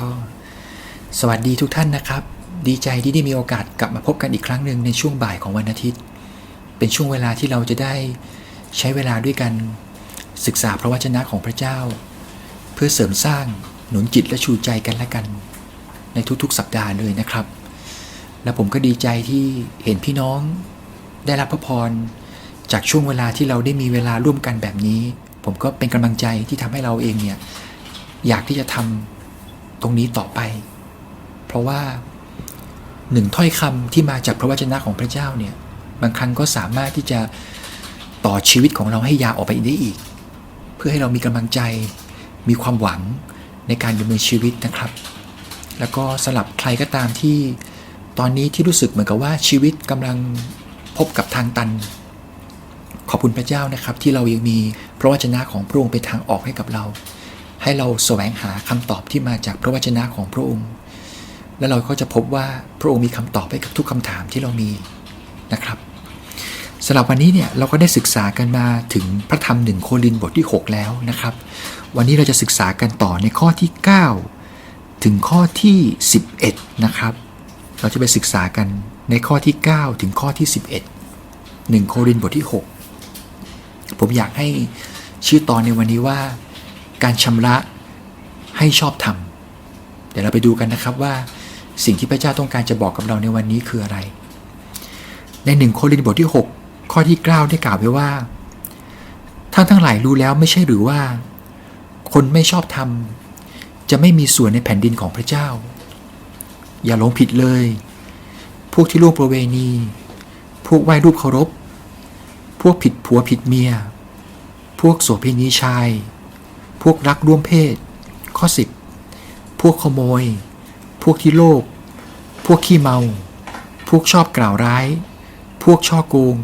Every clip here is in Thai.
ก็สวัสดีทุกท่านนะครับ ดีใจที่ได้มีโอกาสกลับมาพบกันอีกครั้งหนึ่งในช่วงบ่ายของวันอาทิตย์ เป็นช่วงเวลาที่เราจะได้ใช้เวลาด้วยกันศึกษาพระวจนะของพระเจ้า เพื่อเสริมสร้างหนุนจิตและชูใจกันและกัน ในทุกๆ สัปดาห์เลยนะครับ และผมก็ดีใจที่เห็นพี่น้องได้รับพระพรจากช่วงเวลาที่เราได้มีเวลาร่วมกันแบบนี้ ผมก็เป็นกำลังใจที่ทำให้เราเองเนี่ยอยากที่จะทำ ตรงนี้ต่อไป เพราะว่าหนึ่งถ้อยคำที่มาจากพระวจนะของพระเจ้าเนี่ยบางครั้งก็สามารถที่จะต่อชีวิตของเราให้ยาวออกไปได้อีก เพื่อให้เรามีกำลังใจมีความหวังในการดำเนินชีวิตนะครับ แล้วก็สลับใครก็ตามที่ตอนนี้ที่รู้สึกเหมือนกับว่าชีวิตกำลังพบกับทางตัน ขอบคุณพระเจ้านะครับ ที่เรายังมีพระวจนะของพระองค์เป็นทางออกให้กับเรา ให้เราแสวงหาคำตอบที่มาจากพระวจนะของพระองค์ และเราก็จะพบว่าพระองค์มีคำตอบให้กับทุกคำถามที่เรามีนะครับสำหรับวันนี้เนี่ยเราก็ได้ศึกษากันมาถึงพระธรรมหนึ่งโครินบทที่ 6 แล้วนะครับ วันนี้เราจะศึกษากันต่อในข้อที่ 9 ถึงข้อที่ 11 นะครับ เราจะไปศึกษากันในข้อที่ 9 ถึงข้อที่ 11 1 โครินบทที่ 6 ผมอยากให้ชื่อตอนในวันนี้ว่า การชำระให้ชอบธรรมเดี๋ยวเราไปดูกันนะครับว่าสิ่งที่พระเจ้าต้องการจะบอกกับเราในวันนี้คืออะไร ในหนึ่งโครินธ์บทที่ 6 ข้อที่ 9 ได้กล่าวไว้ว่าท่านทั้งหลายรู้แล้วไม่ใช่หรือว่า คนไม่ชอบธรรม จะไม่มีส่วนในแผ่นดินของพระเจ้า อย่าหลงผิดเลย พวกที่ล่วงประเวณี พวกไหว้รูปเคารพ พวกผิดผัวผิดเมีย พวกโสเภณีชาย พวกรักร่วมเพศ ข้อ 10 พวกขโมย พวกที่โลภพวกขี้เมา พวกชอบกล่าวร้าย พวกช่อโกง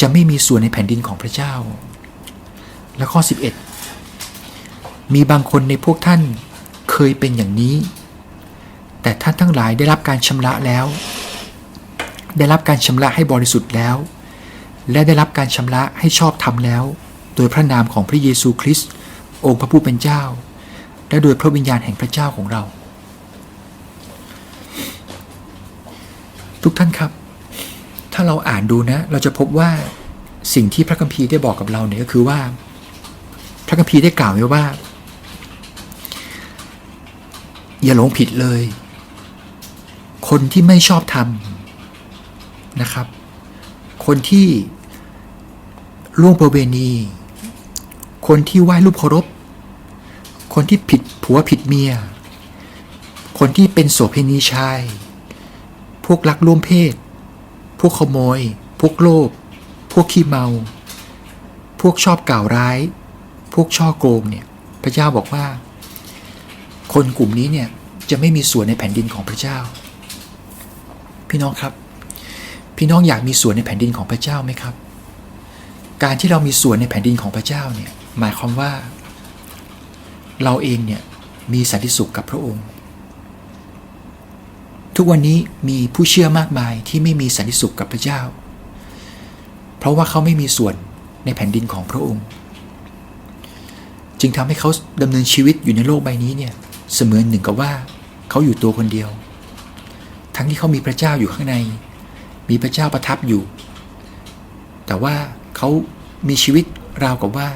จะไม่มีส่วนในแผ่นดินของพระเจ้า และข้อ 11 มีบางคนในพวกท่านเคยเป็นอย่างนี้ แต่ท่านทั้งหลายได้รับการชำระแล้ว ได้รับการชำระให้บริสุทธิ์แล้ว และได้รับการชำระให้ชอบธรรมแล้ว โดยพระนามของพระเยซูคริสต์ องค์พระผู้เป็นเจ้า และโดยพระวิญญาณแห่งพระเจ้าของเรา ทุกท่านครับ ถ้าเราอ่านดูนะ เราจะพบว่าสิ่งที่พระคัมภีร์ได้บอกกับเราเนี่ยก็คือว่า พระคัมภีร์ได้กล่าวไว้ว่า อย่าหลงผิดเลย คนที่ไม่ชอบธรรมนะครับ คนที่ล่วงประเวณี คนที่ไหว้รูปเคารพ คนที่ผิดผัวผิดเมีย คนที่เป็นโสเภณีชาย พวกรักร่วมเพศ พวกขโมย พวกโลภ พวกขี้เมา พวกชอบกล่าวร้าย พวกช่อโกงเนี่ย พระเจ้าบอกว่า คนกลุ่มนี้เนี่ยจะไม่มีส่วนในแผ่นดินของพระเจ้า พี่น้องครับ พี่น้องอยากมีส่วนในแผ่นดินของพระเจ้าไหมครับ การที่เรามีส่วนในแผ่นดินของพระเจ้าเนี่ย หมายความว่า เราเองเนี่ยมีสันติสุขกับพระองค์ ทุกวันนี้มีผู้เชื่อมากมายที่ไม่มีสันติสุขกับพระเจ้า เพราะว่าเขาไม่มีส่วนในแผ่นดินของพระองค์ จึงทำให้เขาดำเนินชีวิตอยู่ในโลกใบนี้เนี่ยเสมือนหนึ่งกับว่าเขาอยู่ตัวคนเดียว ทั้งที่เขามีพระเจ้าอยู่ข้างใน มีพระเจ้าประทับอยู่ แต่ว่าเขามีชีวิตราวกับว่า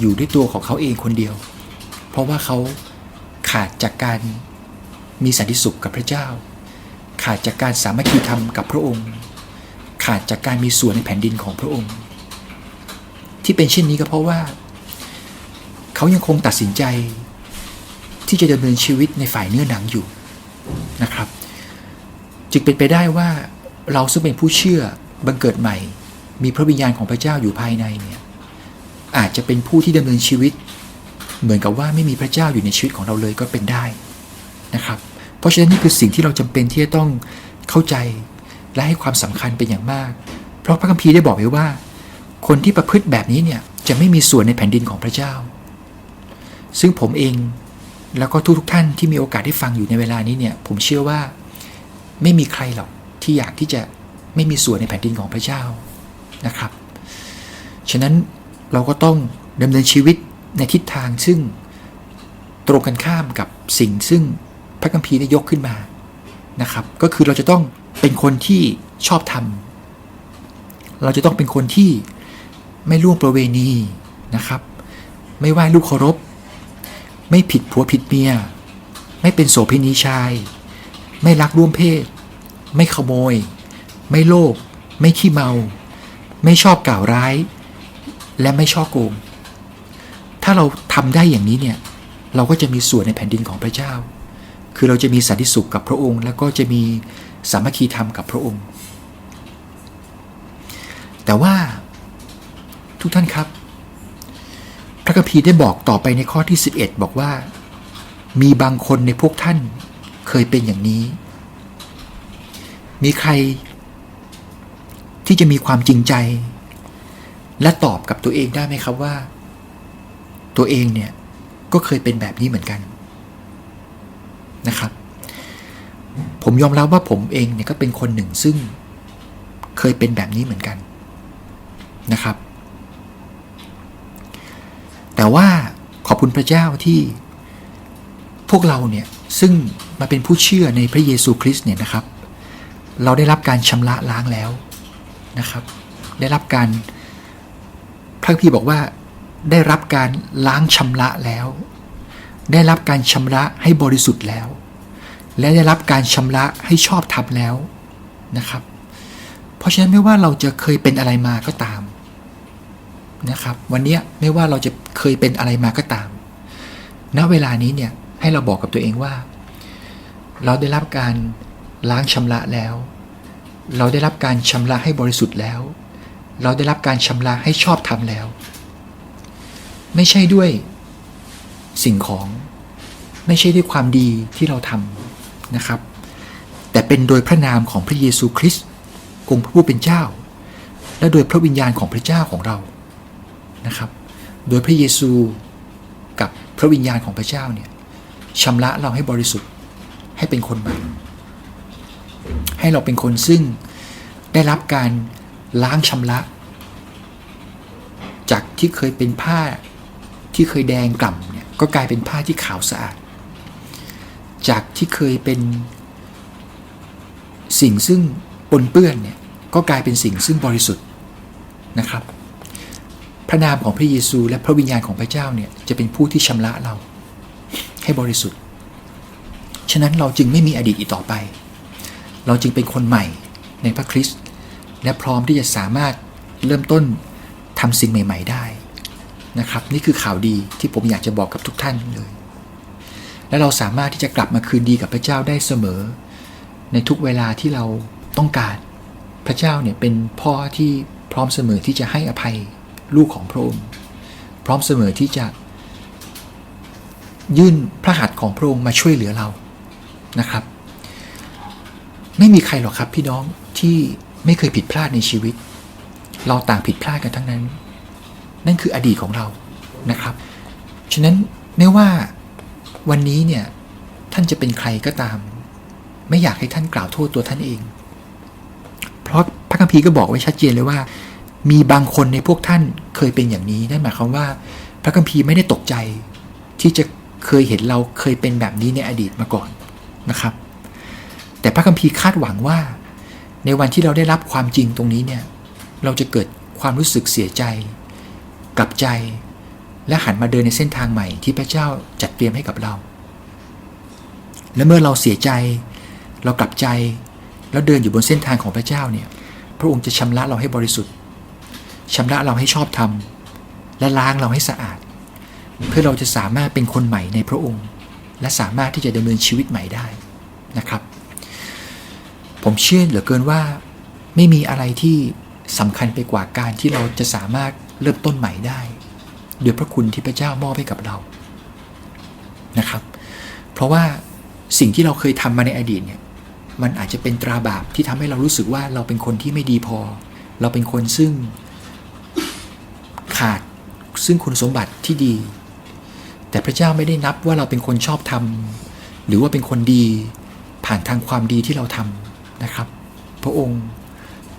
อยู่ด้วยตัวของเขาเองคนเดียว เพราะว่าเขาขาดจากการมีสันติสุขกับพระเจ้า ขาดจากการสามัคคีธรรมกับพระองค์ ขาดจากการมีส่วนในแผ่นดินของพระองค์ ที่เป็นเช่นนี้ก็เพราะว่า เขายังคงตัดสินใจ ที่จะดำเนินชีวิตในฝ่ายเนื้อหนังอยู่นะครับ จึงเป็นไปได้ว่าเราซึ่งเป็นผู้เชื่อบังเกิดใหม่ มีพระวิญญาณของพระเจ้าอยู่ภายในเนี่ยอาจจะเป็นผู้ที่ดำเนินชีวิต เหมือนกับว่าไม่มีพระเจ้าอยู่ในชีวิตของเราเลยก็เป็นได้นะครับ เพราะฉะนั้นนี่คือสิ่งที่เราจำเป็นที่จะต้องเข้าใจและให้ความสำคัญเป็นอย่างมาก เพราะพระคัมภีร์ได้บอกไว้ว่า คนที่ประพฤติแบบนี้เนี่ยจะไม่มีส่วนในแผ่นดินของพระเจ้า ซึ่งผมเองแล้วก็ทุกๆท่านที่มีโอกาสได้ฟังอยู่ในเวลานี้เนี่ยผมเชื่อว่าไม่มีใครหรอกที่อยากที่จะไม่มีส่วนในแผ่นดินของพระเจ้านะครับ ฉะนั้นเราก็ต้องดำเนินชีวิต ในทิศทางซึ่งตรงกันข้ามกับสิ่งซึ่งพระคัมภีร์ได้ยกขึ้นมานะครับ ก็คือเราจะต้องเป็นคนที่ชอบธรรมเราจะต้องเป็นคนที่ไม่ล่วงประเวณีนะครับ ไม่ไหว้ลูกเคารพ ไม่ผิดผัวผิดเมีย ไม่เป็นโสเภณีชาย ไม่รักร่วมเพศ ไม่ขโมย ไม่โลภไม่ขี้เมา ไม่ชอบกล่าวร้าย และไม่ชอบโกงาเราทำได้อย่างนี้เนี่ยเราก็จะมีส่วนในแผ่นดินของพระเจ้า คือเราจะมีสันติสุขกับพระองค์ แล้วก็จะมีสามัคคีธรรมกับพระองค์ แต่ว่าทุกท่านครับ พระคัมภีร์ได้บอกต่อไปในข้อที่ 11 บอกว่า มีบางคนในพวกท่านเคยเป็นอย่างนี้ มีใครที่จะมีความจริงใจ และตอบกับตัวเองได้ไหมครับว่า ตัวเองเนี่ยก็เคยเป็นแบบนี้เหมือนกันนะครับ ผมยอมรับว่าผมเองเนี่ยก็เป็นคนหนึ่งซึ่งเคยเป็นแบบนี้เหมือนกันนะครับ แต่ว่าขอบคุณพระเจ้าที่พวกเราเนี่ยซึ่งมาเป็นผู้เชื่อในพระเยซูคริสต์เนี่ยนะครับ เราได้รับการชำระล้างแล้วนะครับ ได้รับการพระพี่บอกว่า ได้รับการล้างชำระแล้ว ได้รับการชำระให้บริสุทธิ์แล้ว และได้รับการชำระให้ชอบธรรมแล้วนะครับ เพราะฉะนั้นไม่ว่าเราจะเคยเป็นอะไรมาก็ตามนะครับ วันนี้ไม่ว่าเราจะเคยเป็นอะไรมาก็ตาม ณ เวลานี้เนี่ยให้เราบอกกับตัวเองว่า เราได้รับการล้างชำระแล้ว เราได้รับการชำระให้บริสุทธิ์แล้ว เราได้รับการชำระให้ชอบธรรมแล้ว ไม่ใช่ด้วยสิ่งของไม่ใช่ด้วยความดีที่เราทำนะครับ แต่เป็นโดยพระนามของพระเยซูคริสต์องค์พระผู้เป็นเจ้า และโดยพระวิญญาณของพระเจ้าของเรานะครับ โดยพระเยซูกับพระวิญญาณของพระเจ้าเนี่ยชำระเราให้บริสุทธิ์ให้เป็นคนใหม่ให้เราเป็นคนซึ่งได้รับการล้างชำระ จากที่เคยเป็นผ้า ที่เคยแดงกล่ำเนี่ยก็กลายเป็นผ้าที่ขาวสะอาด จากที่เคยเป็น สิ่งซึ่งปนเปื้อนเนี่ยก็กลายเป็นสิ่งซึ่งบริสุทธิ์นะครับ พระนามของพระเยซูและพระวิญญาณของพระเจ้าเนี่ยจะเป็นผู้ที่ชำระเราให้บริสุทธิ์ ฉะนั้นเราจึงไม่มีอดีตอีกต่อไป เราจึงเป็นคนใหม่ในพระคริสต์และพร้อมที่จะสามารถเริ่มต้นทำสิ่งใหม่ ๆ ได้ นะครับนี่คือข่าวดีที่ผมอยากจะบอกกับทุกท่านเลย และเราสามารถที่จะกลับมาคืนดีกับพระเจ้าได้เสมอ ในทุกเวลาที่เราต้องการ พระเจ้าเนี่ยเป็นพ่อที่พร้อมเสมอที่จะให้อภัยลูกของพระองค์พร้อมเสมอที่จะ ยื่นพระหัตถ์ของพระองค์มาช่วยเหลือเรานะครับ ไม่มีใครหรอกครับพี่น้องที่ไม่เคยผิดพลาดในชีวิต เราต่างผิดพลาดกันทั้งนั้น นั่นคืออดีตของเรานะครับ ฉะนั้นไม่ว่าวันนี้เนี่ยท่านจะเป็นใครก็ตาม ไม่อยากให้ท่านกล่าวโทษตัวท่านเอง เพราะพระคัมภีร์ก็บอกไว้ชัดเจนเลยว่า มีบางคนในพวกท่านเคยเป็นอย่างนี้นั่นหมายความว่า พระคัมภีร์ไม่ได้ตกใจ ที่จะเคยเห็นเราเคยเป็นแบบนี้ในอดีตมาก่อนนะครับ แต่พระคัมภีร์คาดหวังว่า ในวันที่เราได้รับความจริงตรงนี้เนี่ยเราจะเกิดความรู้สึกเสียใจ กลับใจ และหันมาเดินในเส้นทางใหม่ที่พระเจ้าจัดเตรียมให้กับเรา และเมื่อเราเสียใจ เรากลับใจ แล้วเดินอยู่บนเส้นทางของพระเจ้าเนี่ย พระองค์จะชำระเราให้บริสุทธิ์ชำระเราให้ชอบธรรมและล้างเราให้สะอาด เพื่อเราจะสามารถเป็นคนใหม่ในพระองค์ และสามารถที่จะดำเนินชีวิตใหม่ได้นะครับ ผมเชื่อเหลือเกินว่าไม่มีอะไรที่สำคัญไปกว่าการที่เราจะสามารถ เริ่มต้นใหม่ได้ด้วยพระคุณที่พระเจ้ามอบให้กับเรานะครับ เพราะว่าสิ่งที่เราเคยทำมาในอดีตเนี่ยมันอาจจะเป็นตราบาปที่ทำให้เรารู้สึกว่าเราเป็นคนที่ไม่ดีพอ เราเป็นคนซึ่งขาดซึ่งคุณสมบัติที่ดี แต่พระเจ้าไม่ได้นับว่าเราเป็นคนชอบทำหรือว่าเป็นคนดีผ่านทางความดีที่เราทำนะครับ พระองค์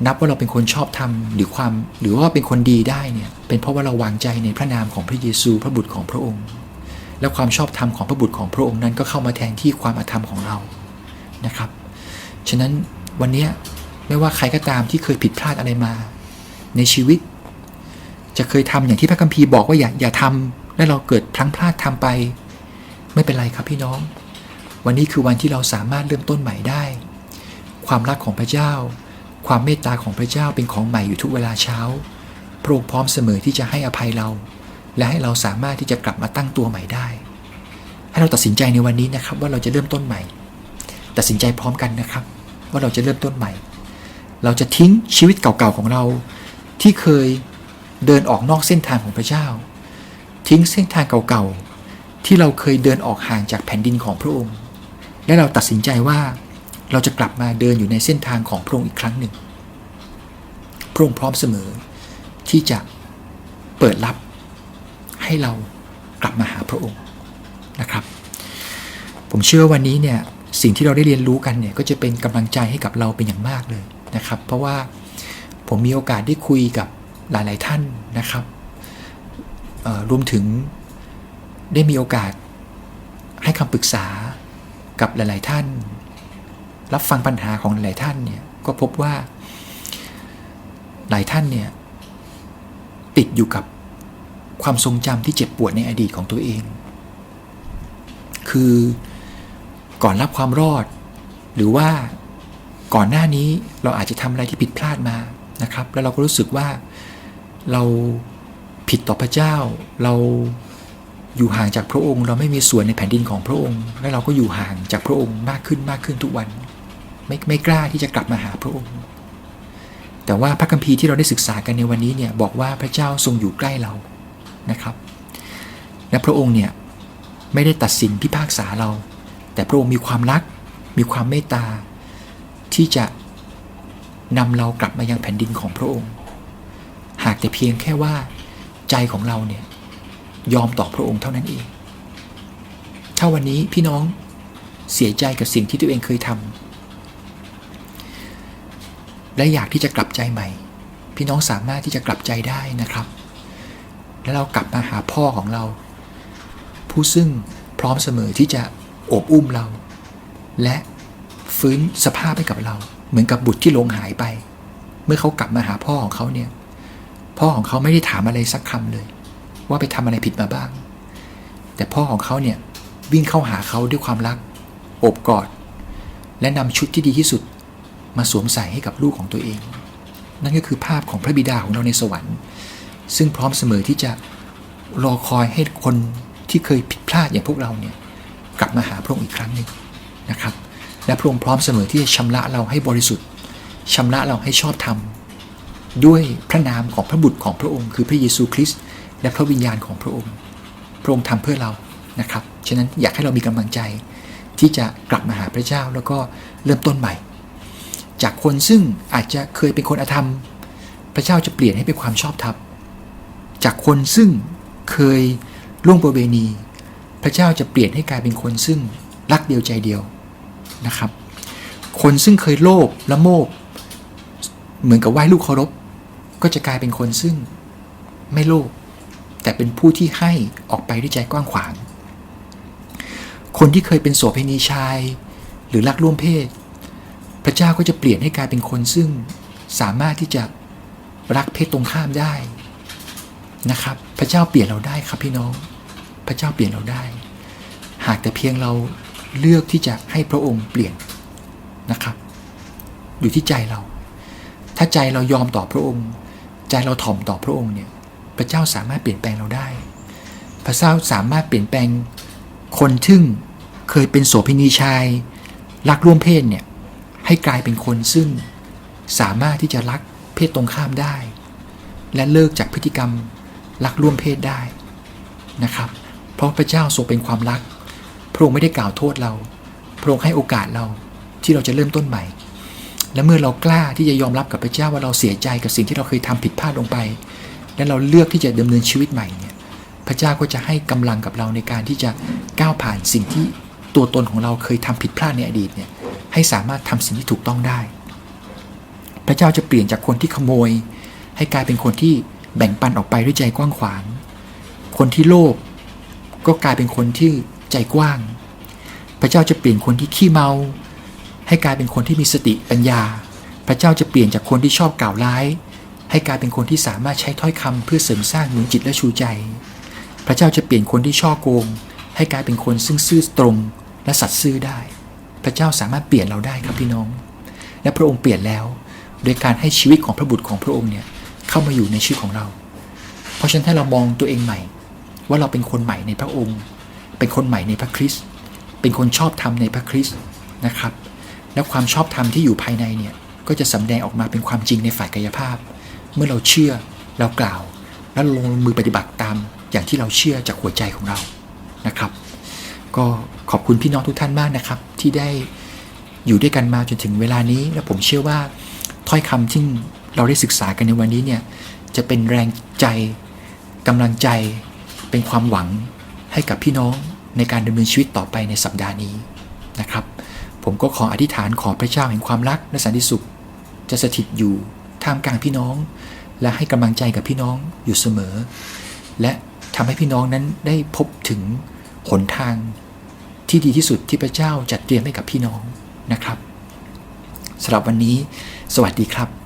นับว่าเราเป็นคนชอบทำหรือความหรือว่าเป็นคนดีได้เนี่ยเป็นเพราะว่าเราวางใจในพระนามของพระเยซูพระบุตรของพระองค์ และความชอบธรรมของพระบุตรของพระองค์นั้นก็เข้ามาแทนที่ความอาธรรมของเรานะครับ ฉะนั้นวันนี้ไม่ว่าใครก็ตามที่เคยผิดพลาดอะไรมา ในชีวิต จะเคยทำอย่างที่พระคัมภีร์บอกว่าอย่าอย่าทำและเราเกิดพลั้งพลาดทำไป ไม่เป็นไรครับพี่น้อง วันนี้คือวันที่เราสามารถเริ่มต้นใหม่ได้ ความรักของพระเจ้า ความเมตตาของพระเจ้าเป็นของใหม่อยู่ทุกเวลาเช้า พระองค์พร้อมเสมอที่จะให้อภัยเรา และให้เราสามารถที่จะกลับมาตั้งตัวใหม่ได้ ให้เราตัดสินใจในวันนี้นะครับ ว่าเราจะเริ่มต้นใหม่ ตัดสินใจพร้อมกันนะครับ ว่าเราจะเริ่มต้นใหม่ เราจะทิ้งชีวิตเก่าๆของเรา ที่เคยเดินออกนอกเส้นทางของพระเจ้า ทิ้งเส้นทางเก่าๆที่เราเคยเดินออกห่างจากแผ่นดินของพระองค์ และเราตัดสินใจว่า เราจะกลับมาเดินอยู่ในเส้นทางของพระองค์อีกครั้งหนึ่ง พระองค์พร้อมเสมอที่จะเปิดรับให้เรากลับมาหาพระองค์นะครับ ผมเชื่อวันนี้เนี่ยสิ่งที่เราได้เรียนรู้กันเนี่ยก็จะเป็นกำลังใจให้กับเราเป็นอย่างมากเลยนะครับ เพราะว่าผมมีโอกาสได้คุยกับหลาย ๆ ท่านนะครับรวมถึงได้มีโอกาสให้คำปรึกษากับหลาย ๆ ท่าน รับฟังปัญหาของหลายท่านเนี่ยก็พบว่า หลายท่านเนี่ยติดอยู่กับความทรงจำที่เจ็บปวดในอดีตของตัวเอง คือก่อนรับความรอด หรือว่าก่อนหน้านี้เราอาจจะทำอะไรที่ผิดพลาดมานะครับ แล้วเราก็รู้สึกว่าเราผิดต่อพระเจ้า เราอยู่ห่างจากพระองค์ เราไม่มีส่วนในแผ่นดินของพระองค์ และเราก็อยู่ห่างจากพระองค์มากขึ้นมากขึ้นทุกวัน ไม่ไม่กล้าที่จะกลับมาหาพระองค์ แต่ว่าพระคัมภีร์ที่เราได้ศึกษากันในวันนี้เนี่ยบอกว่าพระเจ้าทรงอยู่ใกล้เรานะครับ และพระองค์เนี่ยไม่ได้ตัดสินพิพากษาเรา แต่พระองค์มีความรัก มีความเมตตา ที่จะนำเรากลับมายังแผ่นดินของพระองค์ หากแต่เพียงแค่ว่าใจของเราเนี่ยยอมต่อพระองค์เท่านั้นเอง ถ้าวันนี้พี่น้องเสียใจกับสิ่งที่ตัวเองเคยทำ และอยากที่จะกลับใจใหม่ พี่น้องสามารถที่จะกลับใจได้นะครับ และเรากลับมาหาพ่อของเรา ผู้ซึ่งพร้อมเสมอที่จะโอบอุ้มเรา และฟื้นสภาพให้กับเรา เหมือนกับบุตรที่ลงหายไป เมื่อเขากลับมาหาพ่อของเขาเนี่ยพ่อของเขาไม่ได้ถามอะไรสักคำเลย ว่าไปทำอะไรผิดมาบ้าง แต่พ่อของเขาเนี่ยวิ่งเข้าหาเขาด้วยความรัก โอบกอด และนำชุดที่ดีที่สุด มาสวมใส่ให้กับลูกของตัวเอง นั่นก็คือภาพของพระบิดาของเราในสวรรค์ ซึ่งพร้อมเสมอที่จะรอคอยให้คนที่เคยผิดพลาดอย่างพวกเราเนี่ยกลับมาหาพระองค์อีกครั้งหนึ่งนะครับ และพระองค์พร้อมเสมอที่จะชำระเราให้บริสุทธิ์ชำระเราให้ชอบธรรมด้วยพระนามของพระบุตรของพระองค์ คือพระเยซูคริสต์และพระวิญญาณของพระองค์ พระองค์ทำเพื่อเรานะครับ ฉะนั้นอยากให้เรามีกำลังใจที่จะกลับมาหาพระเจ้าแล้วก็เริ่มต้นใหม่ จากคนซึ่งอาจจะเคยเป็นคนอธรรม พระเจ้าจะเปลี่ยนให้เป็นความชอบธรรมจากคนซึ่งเคยล่วงประเวณี พระเจ้าจะเปลี่ยนให้กลายเป็นคนซึ่งรักเดียวใจเดียวนะครับ คนซึ่งเคยโลภและโมภเหมือนกับไหว้ลูกเคารพก็จะกลายเป็นคนซึ่งไม่โลภแต่เป็นผู้ที่ให้ออกไปด้วยใจกว้างขวาง คนที่เคยเป็นโสเภณีชาย หรือรักร่วมเพศ พระเจ้าก็จะเปลี่ยนให้กลายเป็นคนซึ่งสามารถที่จะรักเพศตรงข้ามได้นะครับ พระเจ้าเปลี่ยนเราได้ครับพี่น้อง พระเจ้าเปลี่ยนเราได้ หากแต่เพียงเราเลือกที่จะให้พระองค์เปลี่ยนนะครับ อยู่ที่ใจเรา ถ้าใจเรายอมต่อพระองค์ ใจเราถ่อมต่อพระองค์เนี่ย พระเจ้าสามารถเปลี่ยนแปลงเราได้ พระเจ้าสามารถเปลี่ยนแปลงคนทึ่งเคยเป็นโสเภณีชายรักร่วมเพศเนี่ย ให้กลายเป็นคนซึ่งสามารถที่จะรักเพศตรงข้ามได้ และเลิกจากพฤติกรรมรักร่วมเพศได้นะครับ เพราะพระเจ้าทรงเป็นความรัก พระองค์ไม่ได้กล่าวโทษเรา พระองค์ให้โอกาสเราที่เราจะเริ่มต้นใหม่ และเมื่อเรากล้าที่จะยอมรับกับพระเจ้าว่าเราเสียใจกับสิ่งที่เราเคยทำผิดพลาดลงไป และเราเลือกที่จะดำเนินชีวิตใหม่เนี่ยพระเจ้าก็จะให้กำลังกับเราในการที่จะก้าวผ่านสิ่งที่ตัวตนของเราเคยทำผิดพลาดในอดีตเนี่ย ให้สามารถทำสิ่งที่ถูกต้องได้ พระเจ้าจะเปลี่ยนจากคนที่ขโมย ให้กลายเป็นคนที่แบ่งปันออกไปด้วยใจกว้างขวาง คนที่โลภก็กลายเป็นคนที่ใจกว้าง พระเจ้าจะเปลี่ยนคนที่ขี้เมา ให้กลายเป็นคนที่มีสติปัญญา พระเจ้าจะเปลี่ยนจากคนที่ชอบกล่าวร้าย ให้กลายเป็นคนที่สามารถใช้ถ้อยคำเพื่อเสริมสร้างหนุนจิตและชูใจ พระเจ้าจะเปลี่ยนคนที่ช่อโกง ให้กลายเป็นคนซึ่งซื่อตรงและสัตย์ซื่อได้ พระเจ้าสามารถเปลี่ยนเราได้ครับพี่น้อง และพระองค์เปลี่ยนแล้ว โดยการให้ชีวิตของพระบุตรของพระองค์เนี่ยเข้ามาอยู่ในชีวิตของเรา เพราะฉะนั้นถ้าเรามองตัวเองใหม่ ว่าเราเป็นคนใหม่ในพระองค์ เป็นคนใหม่ในพระคริสต์เป็นคนชอบธรรมในพระคริสต์นะครับ แล้วความชอบธรรมที่อยู่ภายในเนี่ยก็จะสำแดงออกมาเป็นความจริงในฝ่ายกายภาพ เมื่อเราเชื่อเรากล่าว แล้วลงมือปฏิบัติตามอย่างที่เราเชื่อจากหัวใจของเรานะครับ ก็ขอบคุณพี่น้องทุกท่านมากนะครับ ที่ได้อยู่ด้วยกันมาจนถึงเวลานี้ และผมเชื่อว่าถ้อยคำที่เราได้ศึกษากันในวันนี้เนี่ยจะเป็นแรงใจกำลังใจเป็นความหวังให้กับพี่น้องในการดำเนินชีวิตต่อไปในสัปดาห์นี้นะครับ ผมก็ขออธิษฐานขอพระเจ้าแห่งความรักและสันติสุข จะสถิตอยู่ท่ามกลางพี่น้อง และให้กำลังใจกับพี่น้องอยู่เสมอ และทำให้พี่น้องนั้นได้พบถึง หนทางที่ดีที่สุดที่พระเจ้าจัดเตรียมให้กับพี่น้องนะครับสำหรับวันนี้ สวัสดีครับ